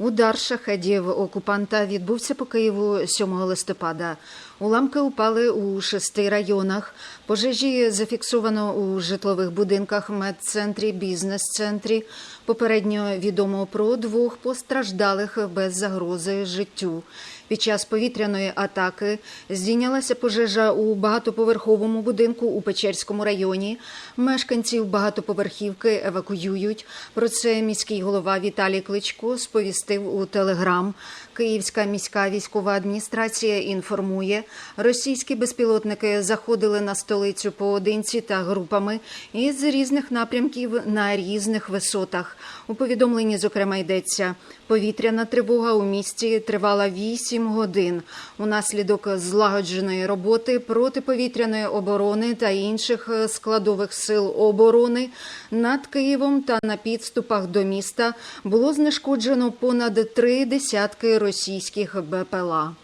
Удар шахедів окупанта відбувся по Києву 7 листопада. Уламки упали у шести районах. Пожежі зафіксовано у житлових будинках, медцентрі, бізнес-центрі. Попередньо відомо про двох постраждалих без загрози життю. Під час повітряної атаки здійнялася пожежа у багатоповерховому будинку у Печерському районі. Мешканців багатоповерхівки евакуюють. Про це міський голова Віталій Кличко сповістив у Телеграм. Київська міська військова адміністрація інформує, російські безпілотники заходили на столицю поодинці та групами із різних напрямків на різних висотах. У повідомленні, зокрема, йдеться повітряна тривога у місті тривала 8 годин. Унаслідок злагодженої роботи протиповітряної оборони та інших складових сил оборони над Києвом та на підступах до міста було знешкоджено понад три десятки російських БПЛА.